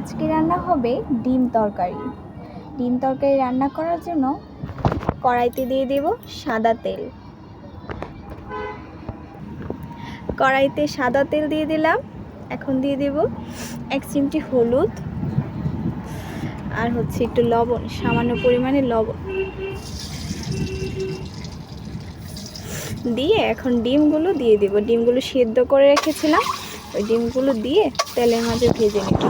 আজকে রান্না হবে ডিম তরকারি। ডিম তরকারি রান্না করার জন্য কড়াইতে দিয়ে দেব সাদা তেল। কড়াইতে সাদা তেল দিয়ে দিলাম। এখন দিয়ে দেব এক চিমটি হলুদ আর হচ্ছে একটু লবণ, সামান্য পরিমাণে লবণ। দিয়ে এখন ডিমগুলো দিয়ে দেব। ডিমগুলো সেদ্ধ করে রেখেছিলাম। ওই ডিমগুলো দিয়ে তেলের মাঝে ভেজে নিব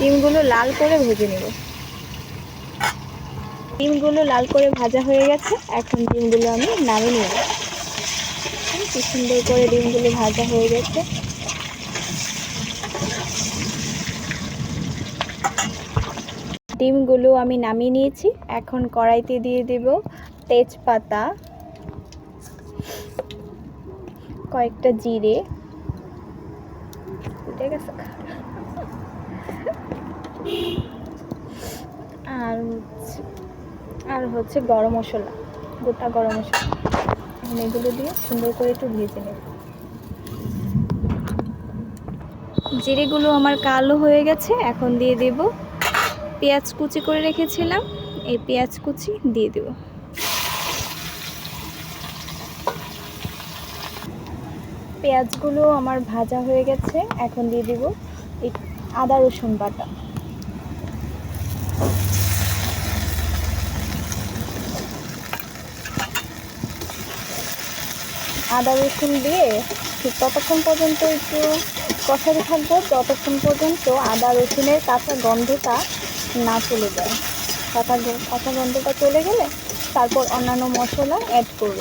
ডিমগুলো লাল করে ভেজে নেব। ডিমগুলো লাল করে ভাজা হয়ে গেছে। এখন ডিমগুলো আমি নামিয়ে নেব। কি সুন্দর করে ডিমগুলো ভাজা হয়ে গেছে। ডিমগুলো আমি নামিয়ে নিয়েছি। এখন কড়াইতে দিয়ে দেব তেজপাতা, কয়েকটা জিরে। ঠিক গেছে আর হচ্ছে আর হচ্ছে গরম মশলা, গোটা গরম মশলা। এগুলো দিয়ে সুন্দর করে একটু ভেজে নেব। জিরেগুলো আমার কালো হয়ে গেছে, এখন দিয়ে দেব। পেঁয়াজ কুচি করে রেখেছিলাম, এই পেঁয়াজ কুচি দিয়ে দেব। পেঁয়াজগুলো আমার ভাজা হয়ে গেছে, এখন দিয়ে দেব আদা রসুন বাটা। আদা রসুন দিয়ে ঠিক ততক্ষণ পর্যন্ত একটু কষাতে থাকব। ততক্ষণ পর্যন্ত আদা রসুনের কাঁচা গন্ধটা না চলে যায়। কাঁচা কাঁচা গন্ধটা চলে গেলে তারপর অন্যান্য মশলা অ্যাড করব।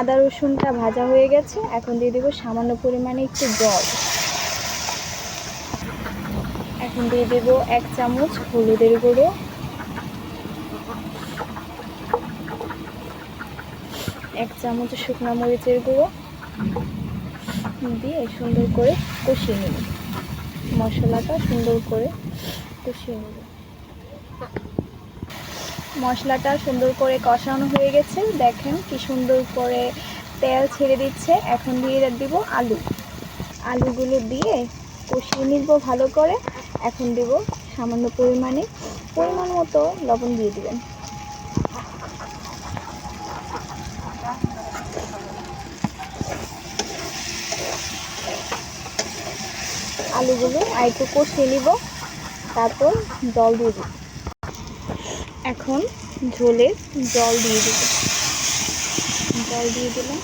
আদা রসুনটা ভাজা হয়ে গেছে। এখন দিয়ে দেবো সামান্য পরিমাণে একটু জল। এখন দিয়ে দেবো এক চামচ হলুদের গুঁড়ো। এক চামচ শুকনো মরিচের গুঁড়ো দিয়ে সুন্দর করে কষিয়ে নেব। মশলাটা সুন্দর করে কষিয়ে নেব। মশলাটা সুন্দর করে কষানো হয়ে গেছে। দেখেন কি সুন্দর করে তেল ছেড়ে দিচ্ছে। এখন দিয়ে দিব আলু। আলুগুলো দিয়ে কষিয়ে নিব ভালো করে। এখন দেব সামান্য পরিমাণে। পরিমাণ মতো লবণ দিয়ে দিবেন। আলুগুলো আর একটু কষিয়ে নিব, তারপর জল দিয়ে দিব। এখন ঝোলে জল দিয়ে দিব। জল দিয়ে দিলাম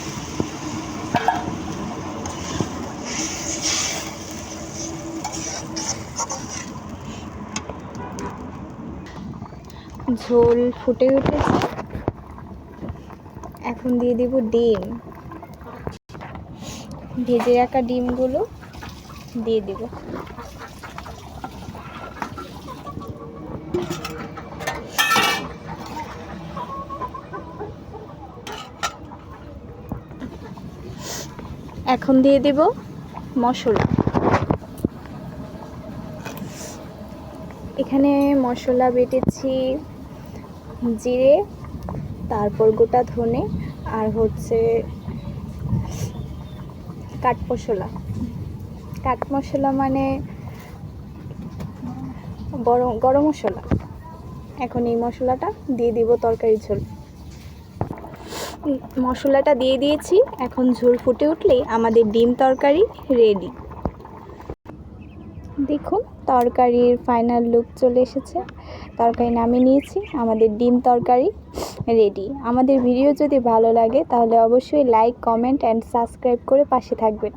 ঝোল ফুটে উঠেছে। এখন দিয়ে দিব ডিম। ভেজে রাখা ডিমগুলো দিয়ে দিব। এখন দিয়ে দেব মশলা। এখানে মশলা বেটেছি, জিরে, তারপর গোটা ধনে আর হচ্ছে কাঠ মশলা। কাঠ মশলা মানে গরম গরম মশলা। এখন এই মশলাটা দিয়ে দিব তরকারি ঝোল। মশলাটা দিয়ে দিয়েছি। এখন ঝোল ফুটে উঠলেই আমাদের ডিম তরকারি রেডি দেখুন, তরকারির ফাইনাল লুক চলে এসেছে। তরকারি নামিয়ে নিয়েছি। আমাদের ডিম তরকারি রেডি। আমাদের ভিডিও যদি ভালো লাগে, তাহলে অবশ্যই লাইক কমেন্ট অ্যান্ড সাবস্ক্রাইব করে পাশে থাকবেন।